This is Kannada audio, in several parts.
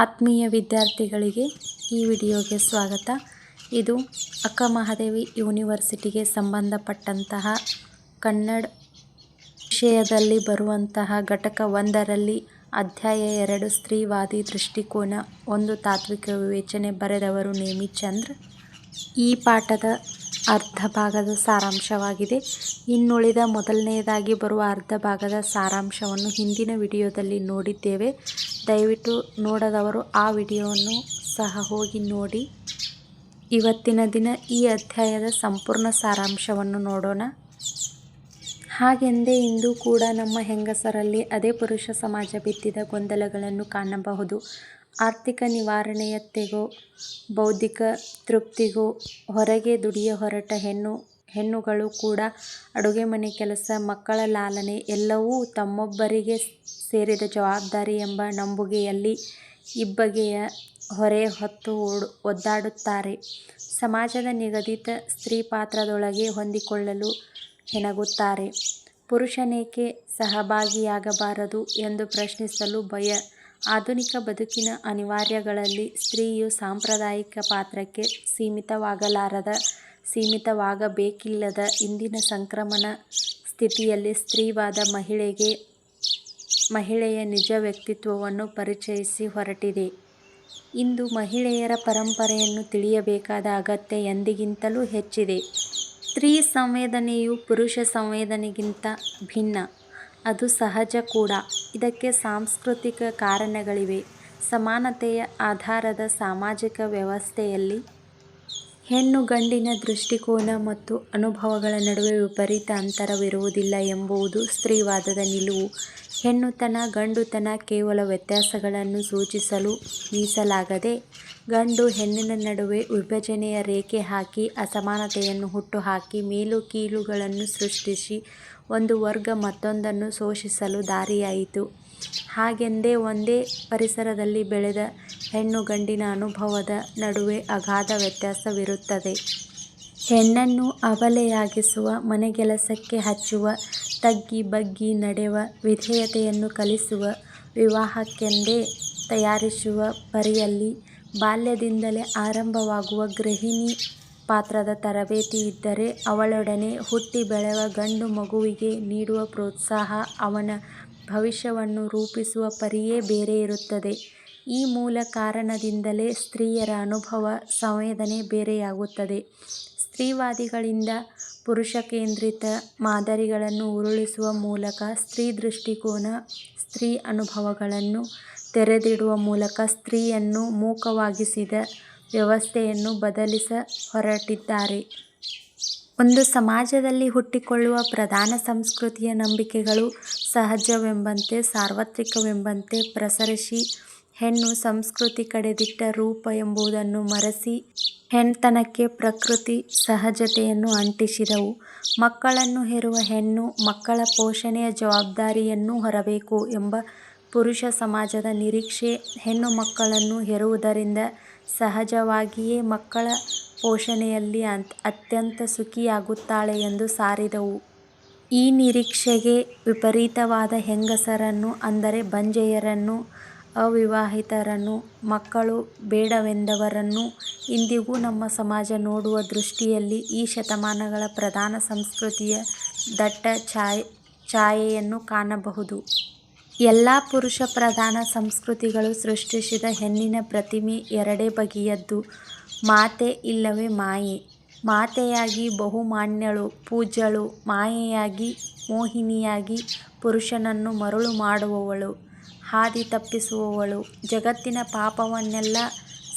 ಆತ್ಮೀಯ ವಿದ್ಯಾರ್ಥಿಗಳಿಗೆ ಈ ವಿಡಿಯೋಗೆ ಸ್ವಾಗತ. ಇದು ಅಕ್ಕ ಮಹಾದೇವಿ ಯೂನಿವರ್ಸಿಟಿಗೆ ಸಂಬಂಧಪಟ್ಟಂತಹ ಕನ್ನಡ ವಿಷಯದಲ್ಲಿ ಬರುವಂತಹ ಘಟಕ ಒಂದರಲ್ಲಿ ಅಧ್ಯಾಯ ಎರಡು, ಸ್ತ್ರೀವಾದಿ ದೃಷ್ಟಿಕೋನ ಒಂದು ತಾತ್ವಿಕ ವಿವೇಚನೆ ಬರೆದವರು ನೇಮಿಚಂದ್ರ. ಈ ಪಾಠದ ಅರ್ಧ ಭಾಗದ ಸಾರಾಂಶವಾಗಿದೆ. ಇನ್ನುಳಿದ ಮೊದಲನೆಯದಾಗಿ ಬರುವ ಅರ್ಧ ಭಾಗದ ಸಾರಾಂಶವನ್ನು ಹಿಂದಿನ ವಿಡಿಯೋದಲ್ಲಿ ನೋಡಿದ್ದೇವೆ. ದಯವಿಟ್ಟು ನೋಡದವರು ಆ ವಿಡಿಯೋವನ್ನು ಸಹ ಹೋಗಿ ನೋಡಿ. ಇವತ್ತಿನ ದಿನ ಈ ಅಧ್ಯಾಯದ ಸಂಪೂರ್ಣ ಸಾರಾಂಶವನ್ನು ನೋಡೋಣ. ಹಾಗೆಂದೇ ಇಂದು ಕೂಡ ನಮ್ಮ ಹೆಂಗಸರಲ್ಲಿ ಅದೇ ಪುರುಷ ಸಮಾಜ ಬಿತ್ತಿದ ಗೊಂದಲಗಳನ್ನು ಕಾಣಬಹುದು. ಆರ್ಥಿಕ ನಿವಾರಣೆಯತ್ತೆಗೋ, ಬೌದ್ಧಿಕ ತೃಪ್ತಿಗೋ ಹೊರಗೆ ದುಡಿಯ ಹೊರಟ ಹೆಣ್ಣು, ಹೆಣ್ಣುಗಳು ಕೂಡ ಅಡುಗೆ ಮನೆ ಕೆಲಸ, ಮಕ್ಕಳ ಲಾಲನೆ ಎಲ್ಲವೂ ತಮ್ಮೊಬ್ಬರಿಗೆ ಸೇರಿದ ಜವಾಬ್ದಾರಿ ಎಂಬ ನಂಬುಗೆಯಲ್ಲಿ ಇಬ್ಬಗೆಯ ಹೊರೆ ಹೊತ್ತು ಒದ್ದಾಡುತ್ತಾರೆ. ಸಮಾಜದ ನಿಗದಿತ ಸ್ತ್ರೀ ಪಾತ್ರದೊಳಗೆ ಹೊಂದಿಕೊಳ್ಳಲು ಹೆಣಗುತ್ತಾರೆ. ಪುರುಷನೇಕೆ ಸಹಭಾಗಿಯಾಗಬಾರದು ಎಂದು ಪ್ರಶ್ನಿಸಲು ಭಯ ಆಧುನಿಕ ಬದುಕಿನ ಅನಿವಾರ್ಯಗಳಲ್ಲಿ ಸ್ತ್ರೀಯು ಸಾಂಪ್ರದಾಯಿಕ ಪಾತ್ರಕ್ಕೆ ಸೀಮಿತವಾಗಲಾರದ, ಸೀಮಿತವಾಗಬೇಕಿಲ್ಲದ ಇಂದಿನ ಸಂಕ್ರಮಣ ಸ್ಥಿತಿಯಲ್ಲಿ ಸ್ತ್ರೀವಾದ ಮಹಿಳೆಗೆ, ಮಹಿಳೆಯ ನಿಜ ವ್ಯಕ್ತಿತ್ವವನ್ನು ಪರಿಚಯಿಸಿ ಹೊರಟಿದೆ. ಇಂದು ಮಹಿಳೆಯರ ಪರಂಪರೆಯನ್ನು ತಿಳಿಯಬೇಕಾದ ಅಗತ್ಯ ಎಂದಿಗಿಂತಲೂ ಹೆಚ್ಚಿದೆ. ಸ್ತ್ರೀ ಸಂವೇದನೆಯು ಪುರುಷ ಸಂವೇದನೆಗಿಂತ ಭಿನ್ನ. ಅದು ಸಹಜ ಕೂಡ. ಇದಕ್ಕೆ ಸಾಂಸ್ಕೃತಿಕ ಕಾರಣಗಳಿವೆ. ಸಮಾನತೆಯ ಆಧಾರದ ಸಾಮಾಜಿಕ ವ್ಯವಸ್ಥೆಯಲ್ಲಿ ಹೆಣ್ಣು ಗಂಡಿನ ದೃಷ್ಟಿಕೋನ ಮತ್ತು ಅನುಭವಗಳ ನಡುವೆ ವಿಪರೀತ ಅಂತರವಿರುವುದಿಲ್ಲ ಎಂಬುದು ಸ್ತ್ರೀವಾದದ ನಿಲುವು. ಹೆಣ್ಣುತನ, ಗಂಡುತನ ಕೇವಲ ವ್ಯತ್ಯಾಸಗಳನ್ನು ಸೂಚಿಸಲು ಮೀಸಲಾಗದೆ, ಗಂಡು ಹೆಣ್ಣಿನ ನಡುವೆ ವಿಭಜನೆಯ ರೇಖೆ ಹಾಕಿ ಅಸಮಾನತೆಯನ್ನು ಹುಟ್ಟುಹಾಕಿ ಮೇಲು ಕೀಳುಗಳನ್ನು ಸೃಷ್ಟಿಸಿ ಒಂದು ವರ್ಗ ಮತ್ತೊಂದನ್ನು ಶೋಷಿಸಲು ದಾರಿಯಾಯಿತು. ಹಾಗೆಂದೇ ಒಂದೇ ಪರಿಸರದಲ್ಲಿ ಬೆಳೆದ ಹೆಣ್ಣು ಗಂಡಿನ ಅನುಭವದ ನಡುವೆ ಅಗಾಧ ವ್ಯತ್ಯಾಸವಿರುತ್ತದೆ. ಹೆಣ್ಣನ್ನು ಅಬಲೆಯಾಗಿಸುವ, ಮನೆಗೆಲಸಕ್ಕೆ ಹಚ್ಚುವ, ತಗ್ಗಿ ಬಗ್ಗಿ ನಡೆವ ವಿಧೇಯತೆಯನ್ನು ಕಲಿಸುವ, ವಿವಾಹಕ್ಕೆಂದೇ ತಯಾರಿಸುವ ಪರಿಯಲ್ಲಿ ಬಾಲ್ಯದಿಂದಲೇ ಆರಂಭವಾಗುವ ಗೃಹಿಣಿ ಪಾತ್ರದ ತರಬೇತಿ ಇದ್ದರೆ ಅವಳೊಡನೆ ಹುಟ್ಟಿ ಬೆಳೆವ ಗಂಡು ಮಗುವಿಗೆ ನೀಡುವ ಪ್ರೋತ್ಸಾಹ ಅವನ ಭವಿಷ್ಯವನ್ನು ರೂಪಿಸುವ ಪರಿಯೇ ಬೇರೆ ಇರುತ್ತದೆ. ಈ ಮೂಲ ಕಾರಣದಿಂದಲೇ ಸ್ತ್ರೀಯರ ಅನುಭವ ಸಂವೇದನೆ ಬೇರೆಯಾಗುತ್ತದೆ. ಸ್ತ್ರೀವಾದಿಗಳಿಂದ ಪುರುಷ ಕೇಂದ್ರಿತ ಮಾದರಿಗಳನ್ನು ಉರುಳಿಸುವ ಮೂಲಕ ಸ್ತ್ರೀ ದೃಷ್ಟಿಕೋನ, ಸ್ತ್ರೀ ಅನುಭವಗಳನ್ನು ತೆರೆದಿಡುವ ಮೂಲಕ ಸ್ತ್ರೀಯನ್ನು ಮೂಕವಾಗಿಸಿದ ವ್ಯವಸ್ಥೆಯನ್ನು ಬದಲಿಸ ಹೊರಟಿದ್ದಾರೆ. ಒಂದು ಸಮಾಜದಲ್ಲಿ ಹುಟ್ಟಿಕೊಳ್ಳುವ ಪ್ರಧಾನ ಸಂಸ್ಕೃತಿಯ ನಂಬಿಕೆಗಳು ಸಹಜವೆಂಬಂತೆ, ಸಾರ್ವತ್ರಿಕವೆಂಬಂತೆ ಪ್ರಸರಿಸಿ, ಹೆಣ್ಣು ಸಂಸ್ಕೃತಿ ಕಡೆದಿಟ್ಟ ರೂಪ ಎಂಬುದನ್ನು ಮರೆಸಿ ಹೆಣ್ತನಕ್ಕೆ ಪ್ರಕೃತಿ ಸಹಜತೆಯನ್ನು ಅಂಟಿಸಿದವು. ಮಕ್ಕಳನ್ನು ಹೆರುವ ಹೆಣ್ಣು ಮಕ್ಕಳ ಪೋಷಣೆಯ ಜವಾಬ್ದಾರಿಯನ್ನು ಹೊರಬೇಕು ಎಂಬ ಪುರುಷ ಸಮಾಜದ ನಿರೀಕ್ಷೆ, ಹೆಣ್ಣು ಮಕ್ಕಳನ್ನು ಹೆರುವುದರಿಂದ ಸಹಜವಾಗಿಯೇ ಮಕ್ಕಳ ಪೋಷಣೆಯಲ್ಲಿ ಅತ್ಯಂತ ಸುಖಿಯಾಗುತ್ತಾಳೆ ಎಂದು ಸಾರಿದವು. ಈ ನಿರೀಕ್ಷೆಗೆ ವಿಪರೀತವಾದ ಹೆಂಗಸರನ್ನು, ಅಂದರೆ ಬಂಜೆಯರನ್ನು, ಅವಿವಾಹಿತರನ್ನು, ಮಕ್ಕಳು ಬೇಡವೆಂದವರನ್ನು ಇಂದಿಗೂ ನಮ್ಮ ಸಮಾಜ ನೋಡುವ ದೃಷ್ಟಿಯಲ್ಲಿ ಈ ಶತಮಾನಗಳ ಪ್ರಧಾನ ಸಂಸ್ಕೃತಿಯ ದಟ್ಟ ಛಾಯೆ, ಛಾಯೆಯನ್ನು ಕಾಣಬಹುದು. ಎಲ್ಲ ಪುರುಷ ಪ್ರಧಾನ ಸಂಸ್ಕೃತಿಗಳು ಸೃಷ್ಟಿಸಿದ ಹೆಣ್ಣಿನ ಪ್ರತಿಮೆ ಎರಡೇ ಬಗೆಯದ್ದು. ಮಾತೆ ಇಲ್ಲವೇ ಮಾಯೆ. ಮಾತೆಯಾಗಿ ಬಹುಮಾನ್ಯಳು, ಪೂಜ್ಯಳು, ಮಾಯೆಯಾಗಿ ಮೋಹಿನಿಯಾಗಿ ಪುರುಷನನ್ನು ಮರುಳು ಮಾಡುವವಳು, ಹಾದಿ ತಪ್ಪಿಸುವವಳು, ಜಗತ್ತಿನ ಪಾಪವನ್ನೆಲ್ಲ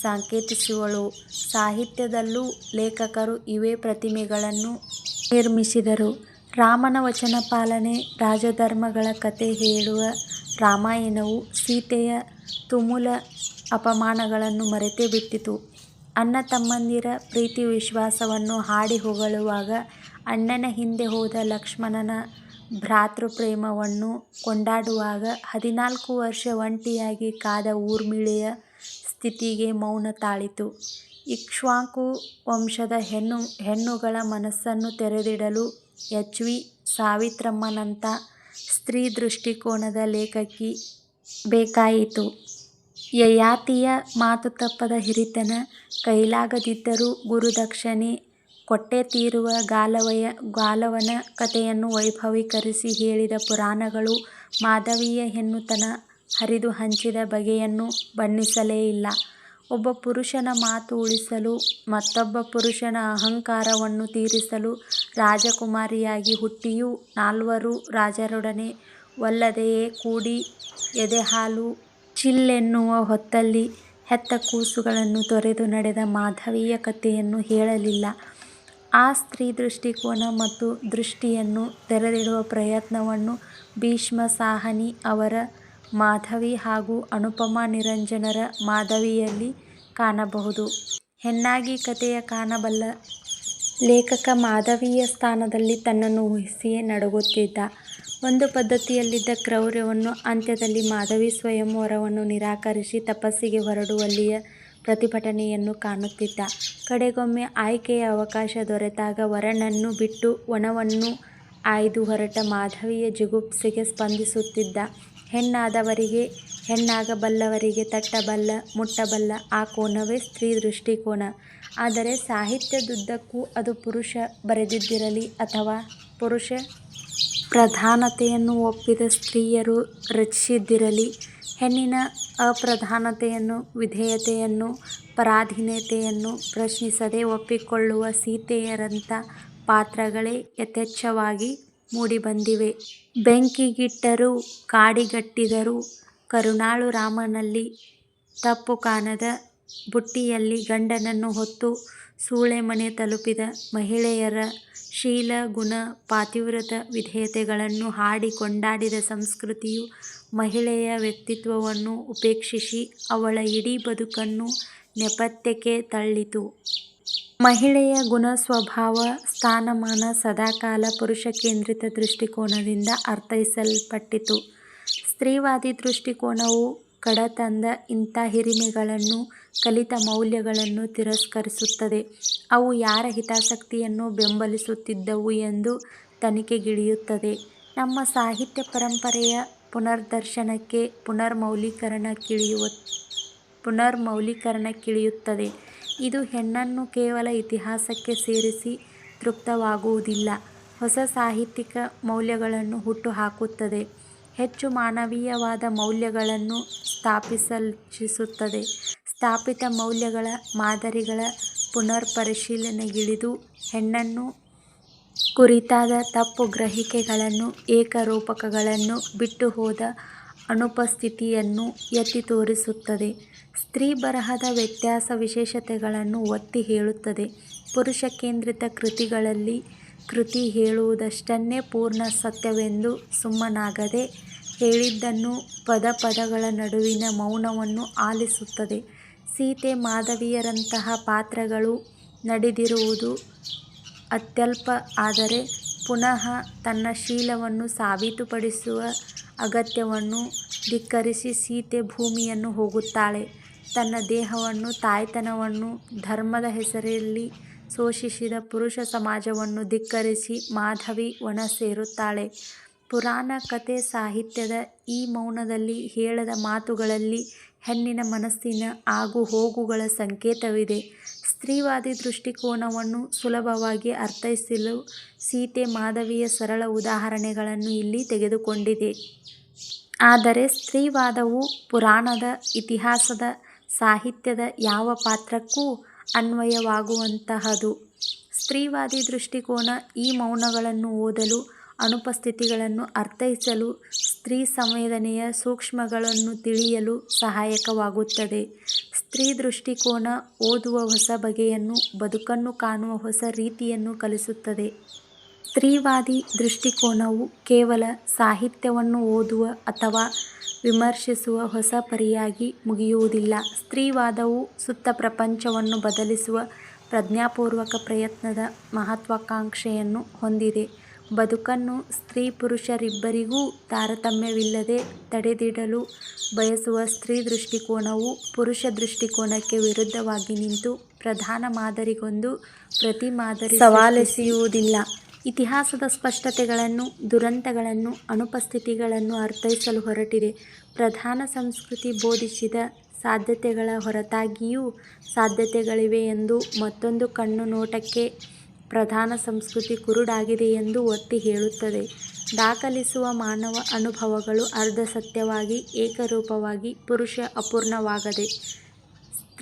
ಸಂಕೇತಿಸುವಳು. ಸಾಹಿತ್ಯದಲ್ಲೂ ಲೇಖಕರು ಇವೇ ಪ್ರತಿಮೆಗಳನ್ನು ನಿರ್ಮಿಸಿದರು. ರಾಮನ ವಚನ ಪಾಲನೆ, ರಾಜಧರ್ಮಗಳ ಕತೆ ಹೇಳುವ ರಾಮಾಯಣವು ಸೀತೆಯ ತುಮುಲ ಅಪಮಾನಗಳನ್ನು ಮರೆತೇ ಬಿಟ್ಟಿತು. ಅಣ್ಣ ತಮ್ಮಂದಿರ ಪ್ರೀತಿ ವಿಶ್ವಾಸವನ್ನು ಹಾಡಿ ಹೊಗಳುವಾಗ ಅಣ್ಣನ ಹಿಂದೆ ಹೋದ ಲಕ್ಷ್ಮಣನ ಭ್ರಾತೃಪ್ರೇಮವನ್ನು ಕೊಂಡಾಡುವಾಗ ಹದಿನಾಲ್ಕು ವರ್ಷ ಒಂಟಿಯಾಗಿ ಕಾದ ಊರ್ಮಿಳೆಯ ಸ್ಥಿತಿಗೆ ಮೌನ ತಾಳಿತು. ಇಕ್ಷ್ವಾಕು ವಂಶದ ಹೆಣ್ಣು, ಹೆಣ್ಣುಗಳ ಮನಸ್ಸನ್ನು ತೆರೆದಿಡಲು ಎಚ್ ವಿ ಸಾವಿತ್ರಮ್ಮನಂಥ ಸ್ತ್ರೀ ದೃಷ್ಟಿಕೋನದ ಲೇಖಕಿ ಬೇಕಾಯಿತು. ಯಯಾತಿಯ ಮಾತು ತಪ್ಪದ ಹಿರಿತನ ಕೈಲಾಗದಿದ್ದರೂ ಗುರುದಕ್ಷಿಣೆ ಕೊಟ್ಟೇ ತೀರುವ ಗಾಲವಯ ಗಾಲವನ ಕಥೆಯನ್ನು ವೈಭವೀಕರಿಸಿ ಹೇಳಿದ ಪುರಾಣಗಳು ಮಾಧವಿಯ ಹೆಣ್ಣುತನ ಹರಿದು ಹಂಚಿದ ಬಗೆಯನ್ನು ಬಣ್ಣಿಸಲೇ ಇಲ್ಲ. ಒಬ್ಬ ಪುರುಷನ ಮಾತು ಉಳಿಸಲು, ಮತ್ತೊಬ್ಬ ಪುರುಷನ ಅಹಂಕಾರವನ್ನು ತೀರಿಸಲು ರಾಜಕುಮಾರಿಯಾಗಿ ಹುಟ್ಟಿಯೂ ನಾಲ್ವರು ರಾಜರೊಡನೆ ಒಲ್ಲದೆಯೇ ಕೂಡಿ ಎದೆಹಾಲು ಛಿಲ್ಲೆನ್ನುವ ಹೊತ್ತಲ್ಲಿ ಹೆತ್ತ ಕೂಸುಗಳನ್ನು ತೊರೆದು ನಡೆದ ಮಾಧವಿಯ ಕಥೆಯನ್ನು ಹೇಳಲಿಲ್ಲ. ಆ ಸ್ತ್ರೀ ದೃಷ್ಟಿಕೋನ ಮತ್ತು ದೃಷ್ಟಿಯನ್ನು ತೆರೆದಿಡುವ ಪ್ರಯತ್ನವನ್ನು ಭೀಷ್ಮ ಸಾಹನಿ ಅವರ ಮಾಧವಿ ಹಾಗೂ ಅನುಪಮಾ ನಿರಂಜನರ ಮಾಧವಿಯಲ್ಲಿ ಕಾಣಬಹುದು. ಹೆಣ್ಣಾಗಿ ಕಥೆಯ ಕಾಣಬಲ್ಲ ಲೇಖಕ ಮಾಧವಿಯ ಸ್ಥಾನದಲ್ಲಿ ತನ್ನನ್ನು ಊಹಿಸಿಯೇ ನಡುಗುತ್ತಿದ್ದ. ಒಂದು ಪದ್ಧತಿಯಲ್ಲಿದ್ದ ಕ್ರೌರ್ಯವನ್ನು ಅಂತ್ಯದಲ್ಲಿ ಮಾಧವಿ ಸ್ವಯಂವರವನ್ನು ನಿರಾಕರಿಸಿ ತಪಸ್ಸಿಗೆ ಹೊರಡುವಲ್ಲಿಯ ಪ್ರತಿಭಟನೆಯನ್ನು ಕಾಣುತ್ತಿದ್ದ. ಕಡೆಗೊಮ್ಮೆ ಆಯ್ಕೆಯ ಅವಕಾಶ ದೊರೆತಾಗ ವರನನ್ನು ಬಿಟ್ಟು ವನವನ್ನು ಆಯ್ದು ಹೊರಟ ಮಾಧವಿಯ ಜಿಗುಪ್ಸೆಗೆ ಸ್ಪಂದಿಸುತ್ತಿದ್ದ. ಹೆಣ್ಣಾದವರಿಗೆ, ಹೆಣ್ಣಾಗಬಲ್ಲವರಿಗೆ ತಟ್ಟಬಲ್ಲ, ಮುಟ್ಟಬಲ್ಲ ಆ ಕೋನವೇ ಸ್ತ್ರೀ ದೃಷ್ಟಿಕೋನ. ಆದರೆ ಸಾಹಿತ್ಯದುದ್ದಕ್ಕೂ ಅದು ಪುರುಷ ಬರೆದಿದ್ದಿರಲಿ ಅಥವಾ ಪುರುಷ ಪ್ರಧಾನತೆಯನ್ನು ಒಪ್ಪಿದ ಸ್ತ್ರೀಯರು ರಚಿಸಿದ್ದಿರಲಿ ಹೆಣ್ಣಿನ ಅಪ್ರಧಾನತೆಯನ್ನು, ವಿಧೇಯತೆಯನ್ನು, ಪರಾಧೀನತೆಯನ್ನು ಪ್ರಶ್ನಿಸದೆ ಒಪ್ಪಿಕೊಳ್ಳುವ ಸೀತೆಯರಂಥ ಪಾತ್ರಗಳೇ ಯಥೇಚ್ಛವಾಗಿ ಮೂಡಿಬಂದಿವೆ. ಬೆಂಕಿಗಿಟ್ಟರೂ, ಕಾಡಿಗಟ್ಟಿದರೂ ಕರುಣಾಳು ರಾಮನಲ್ಲಿ ತಪ್ಪು ಕಾಣದ ಬುಟ್ಟಿಯಲ್ಲಿ ಗಂಡನನ್ನು ಹೊತ್ತು ಸೂಳೆಮನೆ ತಲುಪಿದ ಮಹಿಳೆಯರ ಶೀಲ, ಗುಣ, ಪಾತಿವ್ರತ ವಿಧೇಯತೆಗಳನ್ನು ಹಾಡಿ ಕೊಂಡಾಡಿದ ಸಂಸ್ಕೃತಿಯು ಮಹಿಳೆಯ ವ್ಯಕ್ತಿತ್ವವನ್ನು ಉಪೇಕ್ಷಿಸಿ ಅವಳ ಇಡೀ ಬದುಕನ್ನು ನೆಪಥ್ಯಕ್ಕೆ ತಳ್ಳಿತು. ಮಹಿಳೆಯ ಗುಣ ಸ್ವಭಾವ, ಸ್ಥಾನಮಾನ ಸದಾಕಾಲ ಪುರುಷ ಕೇಂದ್ರಿತ ದೃಷ್ಟಿಕೋನದಿಂದ ಅರ್ಥೈಸಲ್ಪಟ್ಟಿತು. ಸ್ತ್ರೀವಾದಿ ದೃಷ್ಟಿಕೋನವು ಕಡತಂದ ಇಂಥ ಹಿರಿಮೆಗಳನ್ನು ಕಲಿತ ಮೌಲ್ಯಗಳನ್ನು ತಿರಸ್ಕರಿಸುತ್ತದೆ. ಅವು ಯಾರ ಹಿತಾಸಕ್ತಿಯನ್ನು ಬೆಂಬಲಿಸುತ್ತಿದ್ದವು ಎಂದು ತನಿಖೆಗಿಳಿಯುತ್ತದೆ. ನಮ್ಮ ಸಾಹಿತ್ಯ ಪರಂಪರೆಯ ಪುನರ್ದರ್ಶನಕ್ಕೆ ಪುನರ್ಮೌಲ್ಯೀಕರಣಕ್ಕಿಳಿಯುತ್ತದೆ. ಇದು ಹೆಣ್ಣನ್ನು ಕೇವಲ ಇತಿಹಾಸಕ್ಕೆ ಸೇರಿಸಿ ತೃಪ್ತವಾಗುವುದಿಲ್ಲ. ಹೊಸ ಸಾಹಿತ್ಯಿಕ ಮೌಲ್ಯಗಳನ್ನು ಹುಟ್ಟುಹಾಕುತ್ತದೆ. ಹೆಚ್ಚು ಮಾನವೀಯವಾದ ಮೌಲ್ಯಗಳನ್ನು ಸ್ಥಾಪಿಸಲಿಚ್ಛಿಸುತ್ತದೆ. ಸ್ಥಾಪಿತ ಮೌಲ್ಯಗಳ ಮಾದರಿಗಳ ಪುನರ್ಪರಿಶೀಲನೆಗಿಳಿದು ಹೆಣ್ಣನ್ನು ಕುರಿತಾದ ತಪ್ಪು ಗ್ರಹಿಕೆಗಳನ್ನು, ಏಕರೂಪಕಗಳನ್ನು ಬಿಟ್ಟುಹೋದ ಅನುಪಸ್ಥಿತಿಯನ್ನು ಎತ್ತಿ ತೋರಿಸುತ್ತದೆ. ಸ್ತ್ರೀ ಬರಹದ ವ್ಯತ್ಯಾಸ ವಿಶೇಷತೆಗಳನ್ನು ಒತ್ತಿ ಹೇಳುತ್ತದೆ. ಪುರುಷ ಕೇಂದ್ರಿತ ಕೃತಿಗಳಲ್ಲಿ ಕೃತಿ ಹೇಳುವುದಷ್ಟನ್ನೇ ಪೂರ್ಣ ಸತ್ಯವೆಂದು ಸುಮ್ಮನಾಗದೆ ಹೇಳಿದ್ದನ್ನು ಪದ ಪದಗಳ ನಡುವಿನ ಮೌನವನ್ನು ಆಲಿಸುತ್ತದೆ. ಸೀತೆ ಮಾಧವಿಯರಂತಹ ಪಾತ್ರಗಳು ನಡೆದಿರುವುದು ಅತ್ಯಲ್ಪ ಆದರೆ ಪುನಃ ತನ್ನ ಶೀಲವನ್ನು ಸಾಬೀತುಪಡಿಸುವ ಅಗತ್ಯವನ್ನು ಧಿಕ್ಕರಿಸಿ ಸೀತೆ ಭೂಮಿಯನ್ನು ಹೋಗುತ್ತಾಳೆ. ತನ್ನ ದೇಹವನ್ನು, ತಾಯ್ತನವನ್ನು, ಧರ್ಮದ ಹೆಸರಲ್ಲಿ ಶೋಷಿಸಿದ ಪುರುಷ ಸಮಾಜವನ್ನು ಧಿಕ್ಕರಿಸಿ ಮಾಧವಿ ವನ ಸೇರುತ್ತಾಳೆ. ಪುರಾಣ ಕಥೆ ಸಾಹಿತ್ಯದ ಈ ಮೌನದಲ್ಲಿ ಹೇಳದ ಮಾತುಗಳಲ್ಲಿ ಹೆಣ್ಣಿನ ಮನಸ್ಸಿನ ಆಗು-ಹೋಗುಗಳ ಸಂಕೇತವಿದೆ. ಸ್ತ್ರೀವಾದಿ ದೃಷ್ಟಿಕೋನವನ್ನು ಸುಲಭವಾಗಿ ಅರ್ಥೈಸಲು ಸೀತೆ ಮಾಧವಿಯ ಸರಳ ಉದಾಹರಣೆಗಳನ್ನು ಇಲ್ಲಿ ತೆಗೆದುಕೊಂಡಿದೆ. ಆದರೆ ಸ್ತ್ರೀವಾದವು ಪುರಾಣದ ಇತಿಹಾಸದ ಸಾಹಿತ್ಯದ ಯಾವ ಪಾತ್ರಕ್ಕೂ ಅನ್ವಯವಾಗುವಂತಹದು. ಸ್ತ್ರೀವಾದಿ ದೃಷ್ಟಿಕೋನ ಈ ಮೌನಗಳನ್ನು ಓದಲು, ಅನುಪಸ್ಥಿತಿಗಳನ್ನು ಅರ್ಥೈಸಲು, ಸ್ತ್ರೀ ಸಂವೇದನೆಯ ಸೂಕ್ಷ್ಮಗಳನ್ನು ತಿಳಿಯಲು ಸಹಾಯಕವಾಗುತ್ತದೆ. ಸ್ತ್ರೀ ದೃಷ್ಟಿಕೋನ ಓದುವ ಹೊಸ ಬಗೆಯನ್ನು, ಬದುಕನ್ನು ಕಾಣುವ ಹೊಸ ರೀತಿಯನ್ನು ಕಲಿಸುತ್ತದೆ. ಸ್ತ್ರೀವಾದಿ ದೃಷ್ಟಿಕೋನವು ಕೇವಲ ಸಾಹಿತ್ಯವನ್ನು ಓದುವ ಅಥವಾ ವಿಮರ್ಶಿಸುವ ಹೊಸ ಪರಿಯಾಗಿ ಮುಗಿಯುವುದಿಲ್ಲ. ಸ್ತ್ರೀವಾದವು ಸುತ್ತ ಪ್ರಪಂಚವನ್ನು ಬದಲಿಸುವ ಪ್ರಜ್ಞಾಪೂರ್ವಕ ಪ್ರಯತ್ನದ ಮಹತ್ವಾಕಾಂಕ್ಷೆಯನ್ನು ಹೊಂದಿದೆ. ಬದುಕನ್ನು ಸ್ತ್ರೀ-ಪುರುಷರಿಬ್ಬರಿಗೂ ತಾರತಮ್ಯವಿಲ್ಲದೆ ತಡೆದಿಡಲು ಬಯಸುವ ಸ್ತ್ರೀ ದೃಷ್ಟಿಕೋನವು ಪುರುಷ ದೃಷ್ಟಿಕೋನಕ್ಕೆ ವಿರುದ್ಧವಾಗಿ ನಿಂತು ಪ್ರಧಾನ ಮಾದರಿಗೊಂದು ಪ್ರತಿ ಮಾದರಿ ಸವಾಲೆಸೆಯುವುದಿಲ್ಲ. ಇತಿಹಾಸದ ಸ್ಪಷ್ಟತೆಗಳನ್ನು ದುರಂತಗಳನ್ನು ಅನುಪಸ್ಥಿತಿಗಳನ್ನು ಅರ್ಥೈಸಲು ಹೊರಟಿದೆ. ಪ್ರಧಾನ ಸಂಸ್ಕೃತಿ ಬೋಧಿಸಿದ ಸಾಧ್ಯತೆಗಳ ಹೊರತಾಗಿಯೂ ಸಾಧ್ಯತೆಗಳಿವೆ ಎಂದು ಮತ್ತೊಂದು ಕಣ್ಣು ನೋಟಕ್ಕೆ ಪ್ರಧಾನ ಸಂಸ್ಕೃತಿ ಕುರುಡಾಗಿದೆ ಎಂದು ಒತ್ತಿ ಹೇಳುತ್ತದೆ. ದಾಖಲಿಸುವ ಮಾನವ ಅನುಭವಗಳು ಅರ್ಧ ಸತ್ಯವಾಗಿ, ಏಕರೂಪವಾಗಿ, ಪುರುಷ ಅಪೂರ್ಣವಾಗದೆ,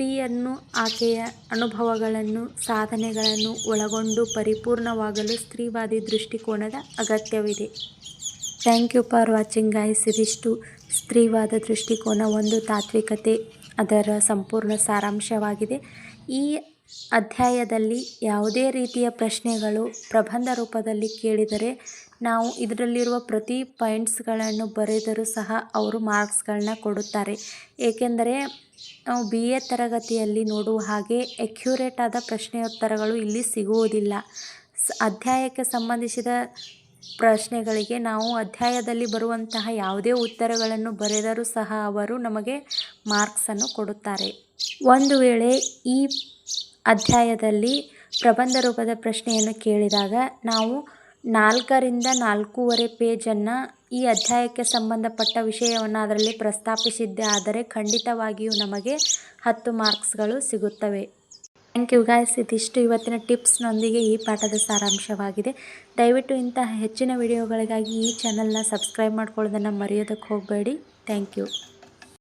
ಸ್ತ್ರೀಯನ್ನು ಆಕೆಯ ಅನುಭವಗಳನ್ನು, ಸಾಧನೆಗಳನ್ನು ಒಳಗೊಂಡು ಪರಿಪೂರ್ಣವಾಗಲು ಸ್ತ್ರೀವಾದಿ ದೃಷ್ಟಿಕೋನದ ಅಗತ್ಯವಿದೆ. Thank you for watching guys ಇದಿಷ್ಟು ಸ್ತ್ರೀವಾದ ದೃಷ್ಟಿಕೋನ ಒಂದು ತಾತ್ವಿಕತೆ ಅದರ ಸಂಪೂರ್ಣ ಸಾರಾಂಶವಾಗಿದೆ. ಈ ಅಧ್ಯಾಯದಲ್ಲಿ ಯಾವುದೇ ರೀತಿಯ ಪ್ರಶ್ನೆಗಳು ಪ್ರಬಂಧ ರೂಪದಲ್ಲಿ ಕೇಳಿದರೆ ನಾವು ಇದರಲ್ಲಿರುವ ಪ್ರತಿ ಪಾಯಿಂಟ್ಸ್ಗಳನ್ನು ಬರೆದರೂ ಸಹ ಅವರು ಮಾರ್ಕ್ಸ್ಗಳನ್ನ ಕೊಡುತ್ತಾರೆ. ಏಕೆಂದರೆ ನಾವು ಬಿ ಎ ತರಗತಿಯಲ್ಲಿ ನೋಡುವ ಹಾಗೆ ಅಕ್ಯುರೇಟ್ ಆದ ಪ್ರಶ್ನೆಯೋತ್ತರಗಳು ಇಲ್ಲಿ ಸಿಗುವುದಿಲ್ಲ. ಅಧ್ಯಾಯಕ್ಕೆ ಸಂಬಂಧಿಸಿದ ಪ್ರಶ್ನೆಗಳಿಗೆ ನಾವು ಅಧ್ಯಾಯದಲ್ಲಿ ಬರುವಂತಹ ಯಾವುದೇ ಉತ್ತರಗಳನ್ನು ಬರೆದರೂ ಸಹ ಅವರು ನಮಗೆ ಮಾರ್ಕ್ಸನ್ನು ಕೊಡುತ್ತಾರೆ. ಒಂದು ವೇಳೆ ಈ ಅಧ್ಯಾಯದಲ್ಲಿ ಪ್ರಬಂಧ ರೂಪದ ಪ್ರಶ್ನೆಯನ್ನು ಕೇಳಿದಾಗ ನಾವು ನಾಲ್ಕರಿಂದ ನಾಲ್ಕೂವರೆ ಪೇಜನ್ನು ಈ ಅಧ್ಯಾಯಕ್ಕೆ ಸಂಬಂಧಪಟ್ಟ ವಿಷಯವನ್ನು ಅದರಲ್ಲಿ ಪ್ರಸ್ತಾಪಿಸಿದ್ದೆ ಆದರೆ ಖಂಡಿತವಾಗಿಯೂ ನಮಗೆ ಹತ್ತು ಮಾರ್ಕ್ಸ್ಗಳು ಸಿಗುತ್ತವೆ. ಥ್ಯಾಂಕ್ ಯು ಗಾಯ್ಸ್ ಇದಿಷ್ಟು ಇವತ್ತಿನ ಟಿಪ್ಸ್ನೊಂದಿಗೆ ಈ ಪಾಠದ ಸಾರಾಂಶವಾಗಿದೆ. ದಯವಿಟ್ಟು ಇಂತಹ ಹೆಚ್ಚಿನ ವಿಡಿಯೋಗಳಿಗಾಗಿ ಈ ಚಾನಲ್ನ ಸಬ್ಸ್ಕ್ರೈಬ್ ಮಾಡ್ಕೊಳ್ಳೋದನ್ನು ಮರೆಯೋದಕ್ಕೆ ಹೋಗಬೇಡಿ. Thank you